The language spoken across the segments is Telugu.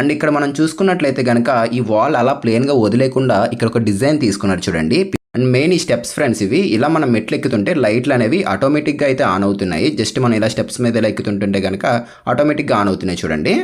అండ్ ఇక్కడ మనం చూసుకున్నట్లయితే కనుక ఈ వాల్ అలా ప్లేన్గా వదిలేకుండా ఇక్కడ ఒక డిజైన్ తీసుకున్నారు చూడండి. అండ్ మెయిన్ ఈ స్టెప్స్ ఫ్రెండ్స్ ఇవి. ఇలా మనం మెట్లు ఎక్కుతుంటే లైట్లు అనేవి ఆటోమేటిక్గా అయితే ఆన్ అవుతున్నాయి. జస్ట్ మనం ఇలా స్టెప్స్ మీద ఇలా ఎక్కుతుంటుంటే కనుక ఆటోమేటిక్గా ఆన్ అవుతున్నాయి చూడండి.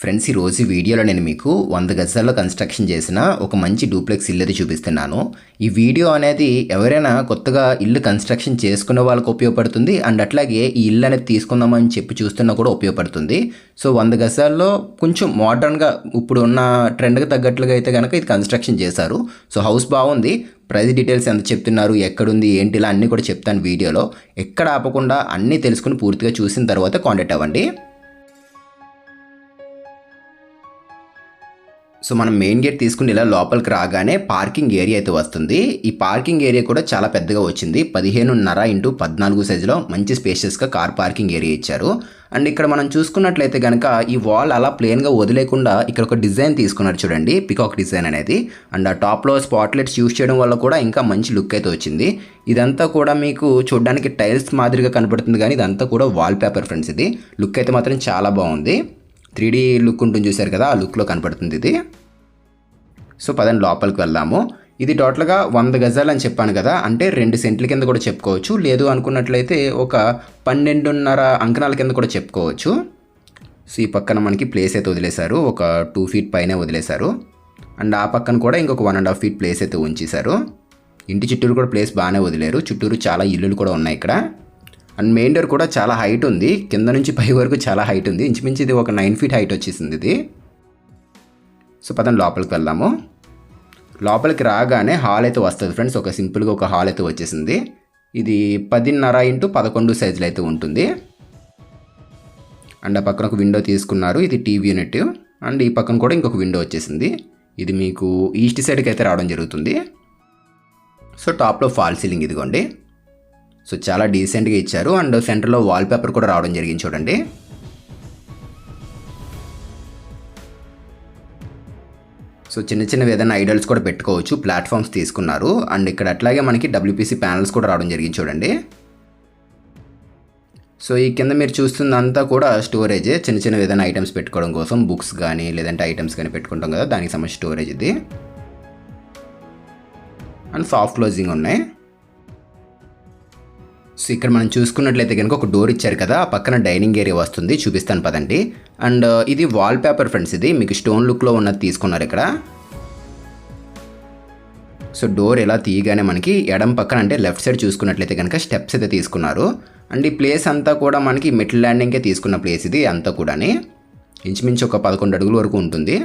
ఫ్రెండ్స్ ఈ రోజు వీడియోలో నేను మీకు వంద గజాల్లో కన్స్ట్రక్షన్ చేసిన ఒక మంచి డూప్లెక్స్ ఇల్లు అది చూపిస్తున్నాను. ఈ వీడియో అనేది ఎవరైనా కొత్తగా ఇల్లు కన్స్ట్రక్షన్ చేసుకునే వాళ్ళకి ఉపయోగపడుతుంది. అండ్ అట్లాగే ఈ ఇల్లు అనేది తీసుకుందామని చెప్పి చూస్తున్నా కూడా ఉపయోగపడుతుంది. సో వంద గజాల్లో కొంచెం మోడర్న్గా ఇప్పుడు ఉన్న ట్రెండ్కి తగ్గట్లుగా అయితే కనుక ఇది కన్స్ట్రక్షన్ చేశారు. సో హౌస్ బాగుంది. ప్రైస్ డీటెయిల్స్ ఎంత చెప్తున్నారు? ఎక్కడుంది? ఏంటి? ఇలా అన్నీ కూడా చెప్తాను వీడియోలో. ఎక్కడ ఆపకుండా అన్నీ తెలుసుకుని పూర్తిగా చూసిన తర్వాత కాంటాక్ట్ అవ్వండి. సో మనం మెయిన్ గేట్ తీసుకుని ఇలా లోపలికి రాగానే పార్కింగ్ ఏరియా అయితే వస్తుంది. ఈ పార్కింగ్ ఏరియా కూడా చాలా పెద్దగా వచ్చింది. పదిహేనున్నర ఇంటూ పద్నాలుగు సైజులో మంచి స్పేషియస్గా కార్ పార్కింగ్ ఏరియా ఇచ్చారు. అండ్ ఇక్కడ మనం చూసుకున్నట్లయితే కనుక ఈ వాల్ అలా ప్లేన్గా వదిలేకుండా ఇక్కడ ఒక డిజైన్ తీసుకున్నారు చూడండి పికాక్ డిజైన్ అనేది. అండ్ ఆ టాప్లో స్పాట్లైట్స్ యూస్ చేయడం వల్ల కూడా ఇంకా మంచి లుక్ అయితే వచ్చింది. ఇదంతా కూడా మీకు చూడడానికి టైల్స్ మాదిరిగా కనబడుతుంది కానీ ఇదంతా కూడా వాల్ పేపర్ ఫ్రెండ్స్ ఇది. లుక్ అయితే మాత్రం చాలా బాగుంది. త్రీ డీ లుక్ ఉంటుంది చూశారు కదా ఆ లుక్లో కనపడుతుంది ఇది. సో పదండి లోపలికి వెళ్దాము. ఇది టోటల్గా వంద గజాలు అని చెప్పాను కదా అంటే రెండు సెంట్ల కింద కూడా చెప్పుకోవచ్చు. లేదు అనుకున్నట్లయితే ఒక పన్నెండున్నర అంకణాల కింద కూడా చెప్పుకోవచ్చు. సో ఈ పక్కన మనకి ప్లేస్ అయితే వదిలేశారు. ఒక టూ ఫీట్ పైన వదిలేశారు. అండ్ ఆ పక్కన కూడా ఇంకొక one and half feet place అయితే ఉంచేశారు. ఇంటి చుట్టూరు కూడా ప్లేస్ బాగానే వదిలేరు. చుట్టూరు చాలా ఇల్లులు కూడా ఉన్నాయి ఇక్కడ. అండ్ మెయిన్ డోర్ కూడా చాలా హైట్ ఉంది. కింద నుంచి పై వరకు చాలా హైట్ ఉంది. ఇంచుమించు ఇది ఒక నైన్ ఫీట్ హైట్ వచ్చేసింది ఇది. సో పదం లోపలికి వెళ్దాము. లోపలికి రాగానే హాల్ అయితే వస్తుంది ఫ్రెండ్స్. ఒక సింపుల్గా ఒక హాల్ అయితే వచ్చేసింది. ఇది పదిన్నర ఇంటూ పదకొండు సైజులు అయితే ఉంటుంది. అండ్ ఆ పక్కన ఒక విండో తీసుకున్నారు. ఇది టీవీ యూనిట్. అండ్ ఈ పక్కన కూడా ఇంకొక విండో వచ్చేసింది. ఇది మీకు ఈస్ట్ సైడ్కి అయితే రావడం జరుగుతుంది. సో టాప్లో ఫాల్ సీలింగ్ ఇదిగోండి. సో చాలా డీసెంట్గా ఇచ్చారు. అండ్ సెంటర్లో వాల్ పేపర్ కూడా రావడం జరిగింది చూడండి. సో చిన్న చిన్నవి ఏదైనా ఐడల్స్ కూడా పెట్టుకోవచ్చు. ప్లాట్ఫామ్స్ తీసుకున్నారు. అండ్ ఇక్కడ అట్లాగే మనకి డబ్ల్యూపీసీ ప్యానల్స్ కూడా రావడం జరిగింది చూడండి. సో ఈ కింద మీరు చూస్తుందంతా కూడా స్టోరేజే చిన్న చిన్న ఏదైనా ఐటమ్స్ పెట్టుకోవడం కోసం బుక్స్ కానీ లేదంటే ఐటమ్స్ కానీ పెట్టుకుంటాం కదా దానికి సంబంధించి స్టోరేజ్ ఇది. అండ్ సాఫ్ట్ క్లోజింగ్ ఉన్నాయి. సో ఇక్కడ మనం చూసుకున్నట్లయితే కనుక ఒక డోర్ ఇచ్చారు కదా ఆ పక్కన డైనింగ్ ఏరియా వస్తుంది చూపిస్తాను పదండి. అండ్ uh, ఇది వాల్ పేపర్ ఫ్రెండ్స్ ఇది మీకు స్టోన్ లుక్లో ఉన్నది తీసుకున్నారు ఇక్కడ. సో డోర్ ఎలా తీయగానే మనకి ఎడం పక్కన అంటే లెఫ్ట్ సైడ్ చూసుకున్నట్లయితే కనుక స్టెప్స్ అయితే తీసుకున్నారు. అండ్ ఈ ప్లేస్ అంతా కూడా మనకి మిడిల్ ల్యాండింగ్కే తీసుకున్న ప్లేస్ ఇది అంతా కూడాని. ఇంచుమించు ఒక పదకొండు అడుగుల వరకు ఉంటుంది.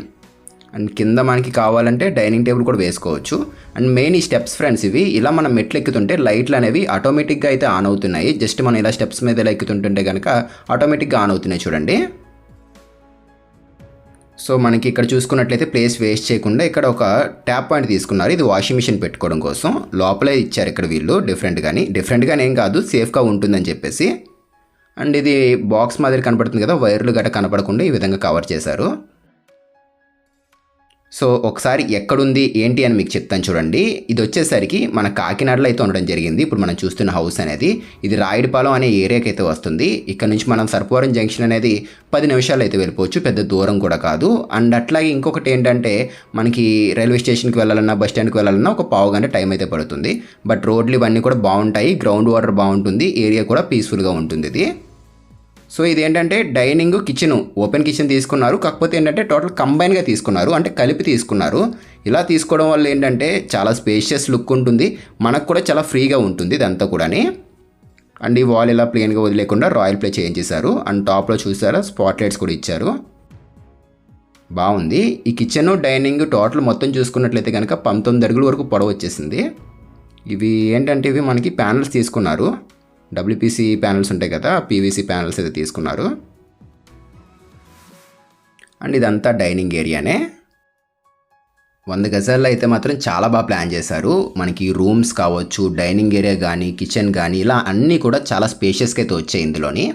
అండ్ కింద మనకి కావాలంటే డైనింగ్ టేబుల్ కూడా వేసుకోవచ్చు. అండ్ మెయిన్ ఈ స్టెప్స్ ఫ్రెండ్స్ ఇవి. ఇలా మనం మెట్లు ఎక్కుతుంటే లైట్లు అనేవి ఆటోమేటిక్గా అయితే ఆన్ అవుతున్నాయి. జస్ట్ మనం ఇలా స్టెప్స్ మీద ఇలా ఎక్కుతుంటుంటే కనుక ఆటోమేటిక్గా ఆన్ అవుతున్నాయి చూడండి. సో మనకి ఇక్కడ చూసుకున్నట్లయితే ప్లేస్ వేస్ట్ చేయకుండా ఇక్కడ ఒక ట్యాప్ పాయింట్ తీసుకున్నారు. ఇది వాషింగ్ మిషన్ పెట్టుకోవడం కోసం. లోపలే ఇచ్చారు ఇక్కడ వీళ్ళు డిఫరెంట్ కానీ డిఫరెంట్గానే ఏం కాదు సేఫ్గా ఉంటుందని చెప్పేసి. అండ్ ఇది బాక్స్ మాదిరి కనపడుతుంది కదా వైర్లు గట్రా కనపడకుండా ఈ విధంగా కవర్ చేశారు. సో ఒకసారి ఎక్కడుంది ఏంటి అని మీకు చెప్తాను చూడండి. ఇది వచ్చేసరికి మన కాకినాడలో అయితే ఉండడం జరిగింది. ఇప్పుడు మనం చూస్తున్న హౌస్ అనేది ఇది రాయడిపాలెం అనే ఏరియాకి అయితే వస్తుంది. ఇక్కడ నుంచి మనం సర్పవరం జంక్షన్ అనేది పది నిమిషాలు అయితే వెళ్ళిపోవచ్చు. పెద్ద దూరం కూడా కాదు. అండ్ అట్లాగే ఇంకొకటి ఏంటంటే మనకి రైల్వే స్టేషన్కి వెళ్ళాలన్నా బస్ స్టాండ్కి వెళ్ళాలన్నా ఒక పావు గంట టైం అయితే పడుతుంది. బట్ రోడ్లు ఇవన్నీ కూడా బాగుంటాయి. గ్రౌండ్ వాటర్ బాగుంటుంది. ఏరియా కూడా పీస్ఫుల్గా ఉంటుంది ఇది. సో ఇది ఏంటంటే డైనింగ్ కిచెన్ ఓపెన్ కిచెన్ తీసుకున్నారు. కాకపోతే ఏంటంటే టోటల్ కంబైన్గా తీసుకున్నారు. అంటే కలిపి తీసుకున్నారు. ఇలా తీసుకోవడం వల్ల ఏంటంటే చాలా స్పేషియస్ లుక్ ఉంటుంది. మనకు కూడా చాలా ఫ్రీగా ఉంటుంది ఇదంతా కూడాని. అండ్ ఈ వాల్ ఇలా ప్లెయిన్గా వదిలేకుండా రాయల్ ప్లే చేయించేశారు. అండ్ టాప్లో చూసారా స్పాట్ లైట్స్ కూడా ఇచ్చారు. బాగుంది. ఈ కిచెన్ డైనింగ్ టోటల్ మొత్తం చూసుకున్నట్లయితే కనుక పంతొమ్మిది అడుగుల వరకు పొడవు వచ్చేసింది. ఇవి ఏంటంటే ఇవి మనకి ప్యానల్స్ తీసుకున్నారు. డబ్ల్యూపీసీ ప్యానల్స్ ఉంటాయి కదా పీవీసీ ప్యానల్స్ అయితే తీసుకున్నారు. అండ్ ఇదంతా డైనింగ్ ఏరియానే వంద గజాల్లో అయితే మాత్రం చాలా బాగా ప్లాన్ చేశారు. మనకి రూమ్స్ కావచ్చు డైనింగ్ ఏరియా కానీ కిచెన్ కానీ ఇలా అన్నీ కూడా చాలా స్పేషియస్గా అయితే వచ్చాయి ఇందులోని.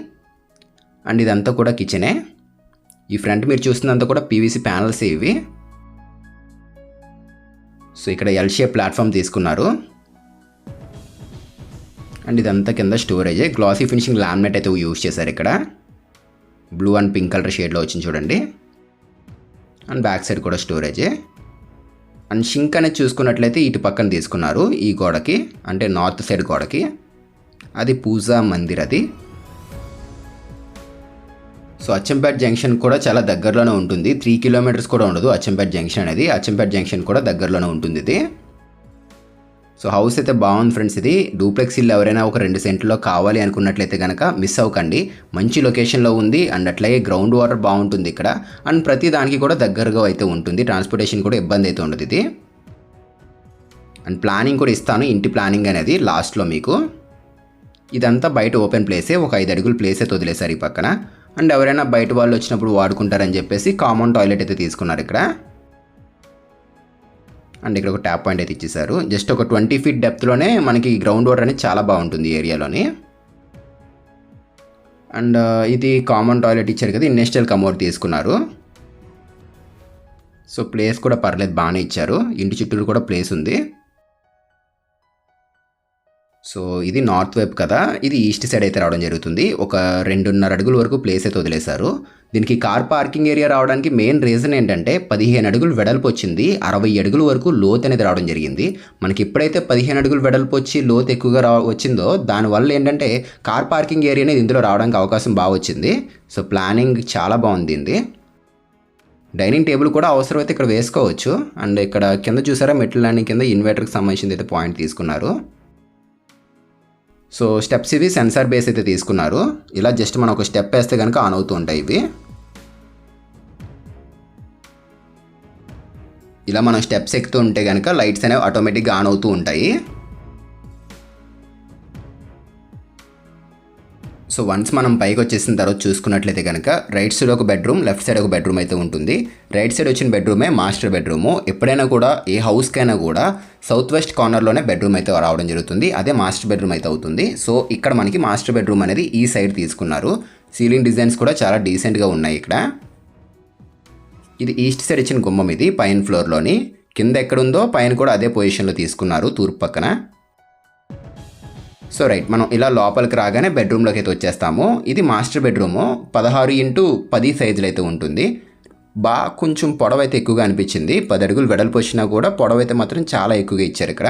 అండ్ ఇదంతా కూడా కిచెనే ఈ ఫ్రంట్ మీరు చూస్తున్నంత కూడా పీవీసీ ప్యానల్స్ ఇవి. సో ఇక్కడ ఎల్ ప్లాట్ఫామ్ తీసుకున్నారు. అండ్ ఇదంతా కింద స్టోరేజ్. గ్లాసీ ఫినిషింగ్ లామినేట్ అయితే యూజ్ చేశారు ఇక్కడ. బ్లూ అండ్ పింక్ కలర్ షేడ్లో వచ్చింది చూడండి. అండ్ బ్యాక్ సైడ్ కూడా స్టోరేజే. అండ్ షింక్ అనేది చూసుకున్నట్లయితే ఇటు పక్కన తీసుకున్నారు ఈ గోడకి. అంటే నార్త్ సైడ్ గోడకి. అది పూజా మందిర్ అది. సో అచ్చంపేట జంక్షన్ కూడా చాలా దగ్గరలోనే ఉంటుంది. త్రీ కిలోమీటర్స్ కూడా ఉండదు అచ్చంపేట జంక్షన్ అనేది. అచ్చంపేట జంక్షన్ కూడా దగ్గరలోనే ఉంటుంది ఇది. సో హౌస్ అయితే బాగుంది ఫ్రెండ్స్ ఇది. డూప్లెక్స్ ఇల్లు ఎవరైనా ఒక రెండు సెంట్లో కావాలి అనుకున్నట్లయితే కనుక మిస్ అవ్వకండి. మంచి లొకేషన్లో ఉంది అండ్ అట్లాగే గ్రౌండ్ వాటర్ బాగుంటుంది ఇక్కడ. అండ్ ప్రతి దానికి కూడా దగ్గరగా అయితే ఉంటుంది. ట్రాన్స్పోర్టేషన్ కూడా ఇబ్బంది అయితే ఉండదు ఇది. అండ్ ప్లానింగ్ కూడా ఇస్తాను ఇంటి ప్లానింగ్ అనేది లాస్ట్లో మీకు. ఇదంతా బయట ఓపెన్ ప్లేసే ఒక ఐదు అడుగుల ప్లేసే వదిలేశారు ఈ పక్కన. అండ్ ఎవరైనా బయట వాళ్ళు వచ్చినప్పుడు వాడుకుంటారని చెప్పేసి కామన్ టాయిలెట్ అయితే తీసుకున్నారు ఇక్కడ. అండ్ ఇక్కడ ఒక ట్యాప్ పాయింట్ అయితే ఇచ్చేసారు జస్ట్ ఒక ట్వంటీ ఫీట్ డెప్త్లోనే మనకి గ్రౌండ్ వాటర్ అనేది చాలా బాగుంటుంది ఏరియాలోని. అండ్ ఇది కామన్ టాయిలెట్ ఇచ్చారు కదా ఇండస్ట్రియల్ కమోడ్ తీసుకున్నారు. సో ప్లేస్ కూడా పర్లేదు బాగానే ఇచ్చారు. ఇంటి చుట్టూరు కూడా ప్లేస్ ఉంది. సో ఇది నార్త్ వైపు కదా ఇది ఈస్ట్ సైడ్ అయితే రావడం జరుగుతుంది. ఒక రెండున్నర అడుగుల వరకు ప్లేస్ అయితే వదిలేశారు. దీనికి కార్ పార్కింగ్ ఏరియా రావడానికి మెయిన్ రీజన్ ఏంటంటే పదిహేను అడుగులు వెడల్పు వచ్చింది. అరవై అడుగుల వరకు లోత్ అనేది రావడం జరిగింది. మనకి ఎప్పుడైతే పదిహేను అడుగులు వెడల్పు వచ్చి లోత్ ఎక్కువగా రా వచ్చిందో దానివల్ల ఏంటంటే కార్ పార్కింగ్ ఏరియా అనేది ఇందులో రావడానికి అవకాశం బాగా వచ్చింది. సో ప్లానింగ్ చాలా బాగుంది డైనింగ్ టేబుల్ కూడా అవసరమైతే ఇక్కడ వేసుకోవచ్చు. అండ్ ఇక్కడ కింద చూసారా మెట్ల ల్యాండింగ్ కింద ఇన్వర్టర్కి సంబంధించింది అయితే పాయింట్ తీసుకున్నారు. సో స్టెప్స్ ఇవి సెన్సార్ బేస్ అయితే తీసుకున్నారు. ఇలా జస్ట్ మనం ఒక స్టెప్ వేస్తే కనుక ఆన్ అవుతూ ఉంటాయి ఇవి. ఇలా మనం స్టెప్స్ ఎక్కుతూ ఉంటే కనుక లైట్స్ అనేవి ఆటోమేటిక్గా ఆన్ అవుతూ ఉంటాయి. సో వన్స్ మనం పైకి వచ్చేసిన తర్వాత చూసుకున్నట్లయితే కనుక రైట్ సైడ్ ఒక బెడ్రూమ్ లెఫ్ట్ సైడ్ ఒక బెడ్రూమ్ అయితే ఉంటుంది. రైట్ సైడ్ వచ్చిన బెడ్రూమే మాస్టర్ బెడ్రూము ఎప్పుడైనా కూడా ఏ హౌస్కైనా కూడా సౌత్ వెస్ట్ కార్నర్లోనే బెడ్రూమ్ అయితే రావడం జరుగుతుంది. అదే మాస్టర్ బెడ్రూమ్ అయితే అవుతుంది. సో ఇక్కడ మనకి మాస్టర్ బెడ్రూమ్ అనేది ఈ సైడ్ తీసుకున్నారు. సీలింగ్ డిజైన్స్ కూడా చాలా డీసెంట్గా ఉన్నాయి ఇక్కడ. ఇది ఈస్ట్ సైడ్ ఇచ్చిన గుమ్మం ఇది పైన ఫ్లోర్లోని కింద ఎక్కడుందో పైన కూడా అదే పొజిషన్లో తీసుకున్నారు తూర్పు పక్కన. సో రైట్ మనం ఇలా లోపలికి రాగానే బెడ్రూమ్లోకి అయితే వచ్చేస్తాము. ఇది మాస్టర్ బెడ్రూము పదహారు ఇంటూ పది సైజులు అయితే ఉంటుంది. బాగా కొంచెం పొడవు అయితే ఎక్కువగా అనిపించింది. పది అడుగులు వెడల్పు వచ్చినా కూడా పొడవు అయితే మాత్రం చాలా ఎక్కువగా ఇచ్చారు ఇక్కడ.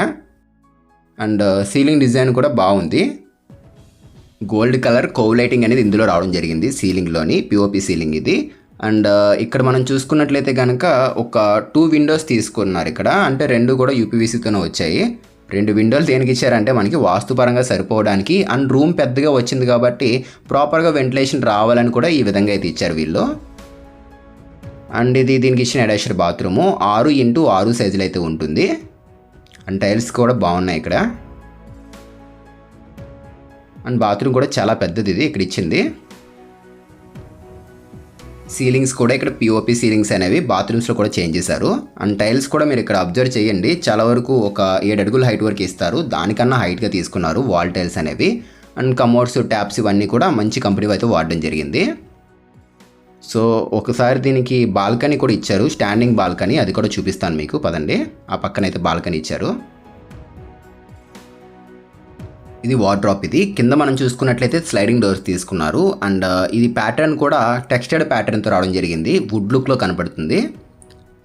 అండ్ uh, సీలింగ్ డిజైన్ కూడా బాగుంది. గోల్డ్ కలర్ కోవ్ లైటింగ్ అనేది ఇందులో రావడం జరిగింది సీలింగ్లోని పిఓపి సీలింగ్ ఇది. అండ్ uh, ఇక్కడ మనం చూసుకున్నట్లయితే కనుక ఒక టూ విండోస్ తీసుకున్నారు ఇక్కడ. అంటే రెండు కూడా యూపీవీసీతోనే వచ్చాయి. రెండు విండోలు దేనికి ఇచ్చారంటే మనకి వాస్తుపరంగా సరిపోవడానికి అండ్ రూమ్ పెద్దగా వచ్చింది కాబట్టి ప్రాపర్గా వెంటిలేషన్ రావాలని కూడా ఈ విధంగా అయితే ఇచ్చారు వీళ్ళు. అండ్ ఇది దీనికి ఇచ్చిన అడాషర్ బాత్రూము ఆరు ఇంటూ ఆరు సైజులు అయితే ఉంటుంది. అండ్ టైల్స్ కూడా బాగున్నాయి ఇక్కడ. అండ్ బాత్రూమ్ కూడా చాలా పెద్దది ఇది ఇక్కడ ఇచ్చింది. సీలింగ్స్ కూడా ఇక్కడ పిఓపి సీలింగ్స్ అనేవి బాత్రూమ్స్లో కూడా చేంజ్ చేశారు. అండ్ టైల్స్ కూడా మీరు ఇక్కడ అబ్జర్వ్ చేయండి. చాలా వరకు ఒక ఏడు అడుగుల హైట్ వరకు ఇస్తారు. దానికన్నా హైట్గా తీసుకున్నారు వాల్ టైల్స్ అనేవి. అండ్ కమోడ్స్ ట్యాప్స్ ఇవన్నీ కూడా మంచి కంపెనీ అయితే వాడడం జరిగింది. సో ఒకసారి దీనికి బాల్కనీ కూడా ఇచ్చారు. స్టాండింగ్ బాల్కనీ అది కూడా చూపిస్తాను మీకు. పదండి. ఆ పక్కన అయితే బాల్కనీ ఇచ్చారు. ఇది వార్డ్రాప్ ఇది. కింద మనం చూసుకున్నట్లయితే స్లైడింగ్ డోర్స్ తీసుకున్నారు. అండ్ uh, ఇది ప్యాటర్న్ కూడా టెక్స్టైడ్ ప్యాటర్న్తో రావడం జరిగింది. వుడ్ లుక్లో కనపడుతుంది.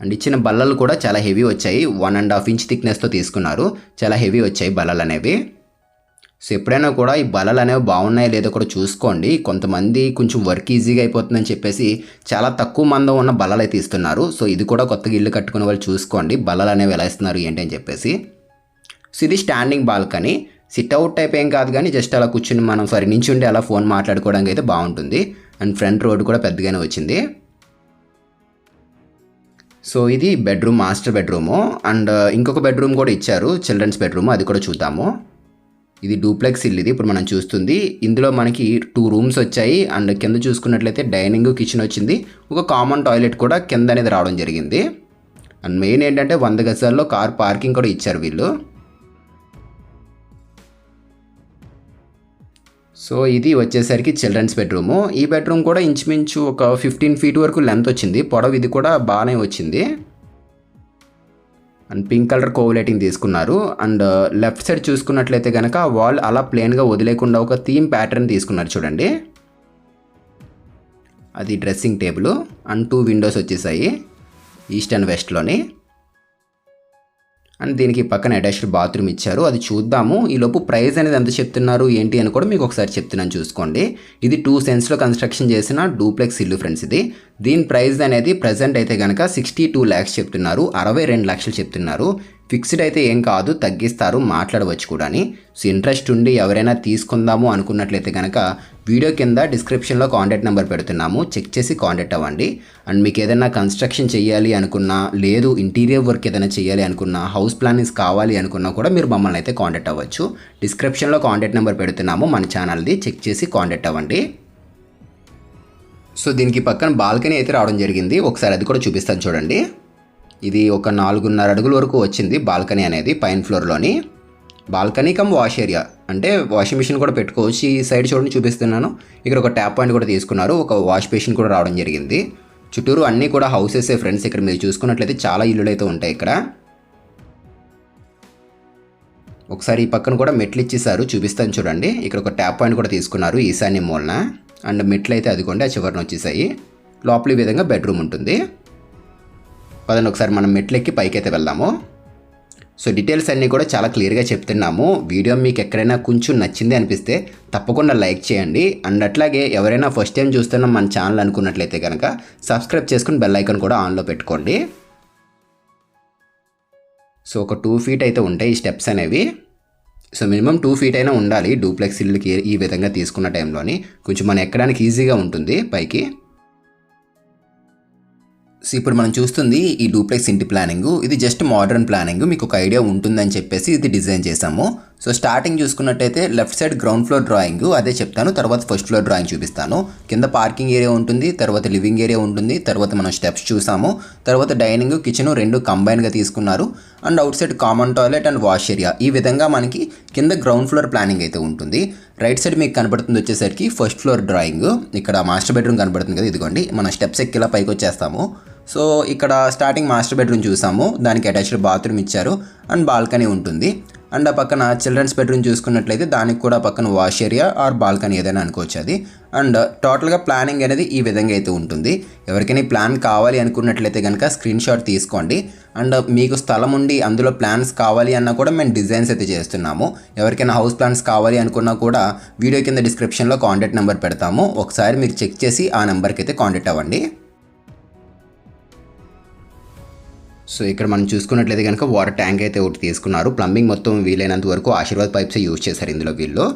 అండ్ ఇచ్చిన బల్లలు కూడా చాలా హెవీ వచ్చాయి. వన్ అండ్ హాఫ్ ఇంచ్ థిక్నెస్తో తీసుకున్నారు. చాలా హెవీ వచ్చాయి బల్లలు అనేవి. సో ఎప్పుడైనా కూడా ఈ బలలు అనేవి బాగున్నాయో లేదో కూడా చూసుకోండి. కొంతమంది కొంచెం వర్క్ ఈజీగా అయిపోతుందని చెప్పేసి చాలా తక్కువ మందం ఉన్న బల్లలు అయితే ఇస్తున్నారు. సో ఇది కూడా కొత్తగా ఇల్లు కట్టుకునే వాళ్ళు చూసుకోండి. బల్లలు అనేవి ఎలా ఇస్తున్నారు ఏంటి అని చెప్పేసి. సో ఇది standing balcony sit out type ఏం కాదు కానీ జస్ట్ అలా కూర్చుని మనం సారీ నించుండి అలా ఫోన్ మాట్లాడుకోవడానికి అయితే బాగుంటుంది. అండ్ ఫ్రంట్ రోడ్ కూడా పెద్దగానే వచ్చింది. సో ఇది బెడ్రూమ్ మాస్టర్ బెడ్రూము అండ్ ఇంకొక బెడ్రూమ్ కూడా ఇచ్చారు చిల్డ్రన్స్ బెడ్రూమ్ అది కూడా చూద్దాము. ఇది డూప్లెక్స్ ఇల్లు ఇది. ఇప్పుడు మనం చూస్తుంది ఇందులో మనకి టూ రూమ్స్ వచ్చాయి. అండ్ కింద చూసుకున్నట్లయితే డైనింగ్ కిచెన్ వచ్చింది. ఒక కామన్ టాయిలెట్ కూడా కింద అనేది రావడం జరిగింది. అండ్ మెయిన్ ఏంటంటే వంద గజాల్లో కార్ పార్కింగ్ కూడా ఇచ్చారు వీళ్ళు. సో ఇది వచ్చేసరికి చిల్డ్రన్స్ బెడ్రూము ఈ బెడ్రూమ్ కూడా ఇంచుమించు ఒక ఫిఫ్టీన్ ఫీట్ వరకు లెంత్ వచ్చింది. పొడవు ఇది కూడా బాగానే వచ్చింది. అండ్ పింక్ కలర్ కోవులైటింగ్ తీసుకున్నారు. అండ్ లెఫ్ట్ సైడ్ చూసుకున్నట్లయితే కనుక వాల్ అలా ప్లెయిన్గా వదిలేకుండా ఒక థీమ్ ప్యాటర్న్ తీసుకున్నారు చూడండి. అది dressing table and two windows వచ్చేసాయి. ఈస్ట్ అండ్ వెస్ట్లోని అండ్ దీనికి పక్కన అటాచ్డ్ బాత్రూమ్ ఇచ్చారు. అది చూద్దాము. ఈలోపు ప్రైస్ అనేది ఎంత చెప్తున్నారు ఏంటి అని కూడా మీకు ఒకసారి చెప్తున్నాను చూసుకోండి. ఇది టూ సెన్స్లో కన్స్ట్రక్షన్ చేసిన డూప్లెక్స్ ఇల్లు ఫ్రెండ్స్ ఇది. దీని ప్రైస్ అనేది ప్రజెంట్ అయితే కనుక సిక్స్టీ టూ ల్యాక్స్ చెప్తున్నారు అరవై రెండు లక్షలు చెప్తున్నారు. ఫిక్స్డ్ అయితే ఏం కాదు తగ్గిస్తారు మాట్లాడవచ్చు కూడా సో ఇంట్రెస్ట్ ఉండి ఎవరైనా తీసుకుందాము అనుకున్నట్లయితే కనుక వీడియో కింద డిస్క్రిప్షన్లో కాంటాక్ట్ నెంబర్ పెడుతున్నాము చెక్ చేసి కాంటాక్ట్ అవ్వండి. అండ్ మీకు ఏదైనా కన్స్ట్రక్షన్ చేయాలి అనుకున్నా లేదు ఇంటీరియర్ వర్క్ ఏదైనా చేయాలి అనుకున్నా హౌస్ ప్లానింగ్స్ కావాలి అనుకున్నా కూడా మీరు మమ్మల్ని అయితే కాంటాక్ట్ అవ్వచ్చు. డిస్క్రిప్షన్లో కాంటాక్ట్ నెంబర్ పెడుతున్నాము మన ఛానల్ది చెక్ చేసి కాంటాక్ట్ అవ్వండి. సో దీనికి పక్కన బాల్కనీ అయితే రావడం జరిగింది. ఒకసారి అది కూడా చూపిస్తాను చూడండి. ఇది ఒక నాలుగున్నర అడుగుల వరకు వచ్చింది బాల్కనీ అనేది పైన ఫ్లోర్లోని బాల్కనీ కమ్ వాష్ ఏరియా అంటే వాషింగ్ మిషన్ కూడా పెట్టుకోవచ్చు. ఈ సైడ్ చూడండి చూపిస్తున్నాను. ఇక్కడ ఒక ట్యాప్ పాయింట్ కూడా తీసుకున్నారు. ఒక వాష్ బేసిన్ కూడా రావడం జరిగింది. చుట్టూరు అన్నీ కూడా హౌసెస్ ఫ్రెండ్స్ ఇక్కడ మీరు చూసుకున్నట్లయితే చాలా ఇల్లులు అయితే ఉంటాయి ఇక్కడ. ఒకసారి ఈ పక్కన కూడా మెట్లు ఇచ్చేసారు చూపిస్తాను చూడండి. ఇక్కడ ఒక ట్యాప్ పాయింట్ కూడా తీసుకున్నారు ఈశాన్య మూలన. అండ్ మెట్లు అయితే అదిగోండి ఆ చివరిన వచ్చేసాయి. లోపల ఈ విధంగా బెడ్రూమ్ ఉంటుంది. పదండి ఒకసారి మనం మెట్లెక్కి పైకి అయితే వెళ్దాము. సో డీటెయిల్స్ అన్నీ కూడా చాలా క్లియర్గా చెప్తున్నాము. వీడియో మీకు ఎక్కడైనా కొంచెం నచ్చింది అనిపిస్తే తప్పకుండా లైక్ చేయండి. అండ్ అట్లాగే ఎవరైనా ఫస్ట్ టైం చూస్తున్న మన ఛానల్ అనుకున్నట్లయితే కనుక సబ్స్క్రైబ్ చేసుకుని బెల్ ఐకాన్ కూడా ఆన్లో పెట్టుకోండి. సో ఒక టూ ఫీట్ అయితే ఉంటాయి ఈ స్టెప్స్ అనేవి. సో మినిమం టూ ఫీట్ అయినా ఉండాలి డూప్లెక్స్ ఇల్లుకి ఈ విధంగా తీసుకున్న టైంలోని. కొంచెం మనం ఎక్కడానికి ఈజీగా ఉంటుంది పైకి. సో ఇప్పుడు మనం చూస్తుంది ఈ డూప్లెక్స్ ఇంటి ప్లానింగ్. ఇది జస్ట్ మోడర్న్ ప్లానింగ్. మీకు ఒక ఐడియా ఉంటుందని చెప్పేసి ఇది డిజైన్ చేసాము. సో స్టార్టింగ్ చూసుకున్నట్టయితే left side ground floor drawing అదే చెప్తాను. తర్వాత ఫస్ట్ ఫ్లోర్ డ్రాయింగ్ చూపిస్తాను. కింద పార్కింగ్ ఏరియా ఉంటుంది తర్వాత లివింగ్ ఏరియా ఉంటుంది తర్వాత మనం స్టెప్స్ చూసాము. తర్వాత డైనింగ్ కిచెన్ రెండు కంబైన్గా తీసుకున్నారు. And outside common toilet and wash area ఈ విధంగా మనకి కింద గ్రౌండ్ ఫ్లోర్ ప్లానింగ్ అయితే ఉంటుంది. రైట్ సైడ్ మీకు కనబడుతుంది వచ్చేసరికి ఫస్ట్ ఫ్లోర్ డ్రాయింగ్ ఇక్కడ మాస్టర్ బెడ్రూమ్ కనబడుతుంది కదా ఇదిగోండి. మన స్టెప్స్ ఎక్కిలా పైకి వచ్చేస్తాము. సో ఇక్కడ స్టార్టింగ్ మాస్టర్ బెడ్రూమ్ చూసాము. దానికి అటాచ్డ్ బాత్రూమ్ ఇచ్చారు. అండ్ బాల్కనీ ఉంటుంది. అండ్ ఆ పక్కన చిల్డ్రన్స్ బెడ్రూమ్ చూసుకున్నట్లయితే దానికి కూడా పక్కన వాష్ ఏరియా ఆర్ బాల్కనీ ఏదైనా అనుకోవచ్చు అది. అండ్ టోటల్గా ప్లానింగ్ అనేది ఈ విధంగా అయితే ఉంటుంది. ఎవరికైనా ప్లాన్ కావాలి అనుకున్నట్లయితే కనుక స్క్రీన్ షాట్ తీసుకోండి. అండ్ మీకు స్థలం ఉండి అందులో ప్లాన్స్ కావాలి అన్నా కూడా మేము డిజైన్స్ అయితే చేస్తున్నాము. ఎవరికైనా హౌస్ ప్లాన్స్ కావాలి అనుకున్నా కూడా వీడియో కింద డిస్క్రిప్షన్లో కాంటాక్ట్ నెంబర్ పెడతాము. ఒకసారి మీరు చెక్ చేసి ఆ నెంబర్కి అయితే కాంటాక్ట్ అవ్వండి. సో ఇక్కడ మనం చూసుకున్నట్లయితే కనుక వాటర్ ట్యాంక్ అయితే ఒకటి తీసుకున్నారు. ప్లంబింగ్ మొత్తం వీలైనంత వరకు ఆశీర్వాద్ పైప్స్ యూజ్ చేశారు ఇందులో వీళ్ళు.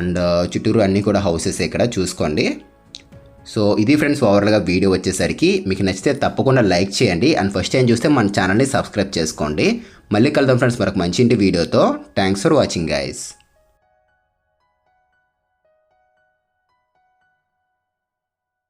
అండ్ uh, చుట్టూరు అన్నీ కూడా హౌసెస్ ఇక్కడ చూసుకోండి. సో ఇది ఫ్రెండ్స్ ఓవరాల్గా వీడియో వచ్చేసరికి. మీకు నచ్చితే తప్పకుండా లైక్ చేయండి. అండ్ ఫస్ట్ టైం చూస్తే మన ఛానల్ని సబ్స్క్రైబ్ చేసుకోండి. మళ్ళీ కలుద్దాం ఫ్రెండ్స్ మరొక మంచి ఇంటి వీడియోతో థ్యాంక్స్ ఫర్ వాచింగ్ గైస్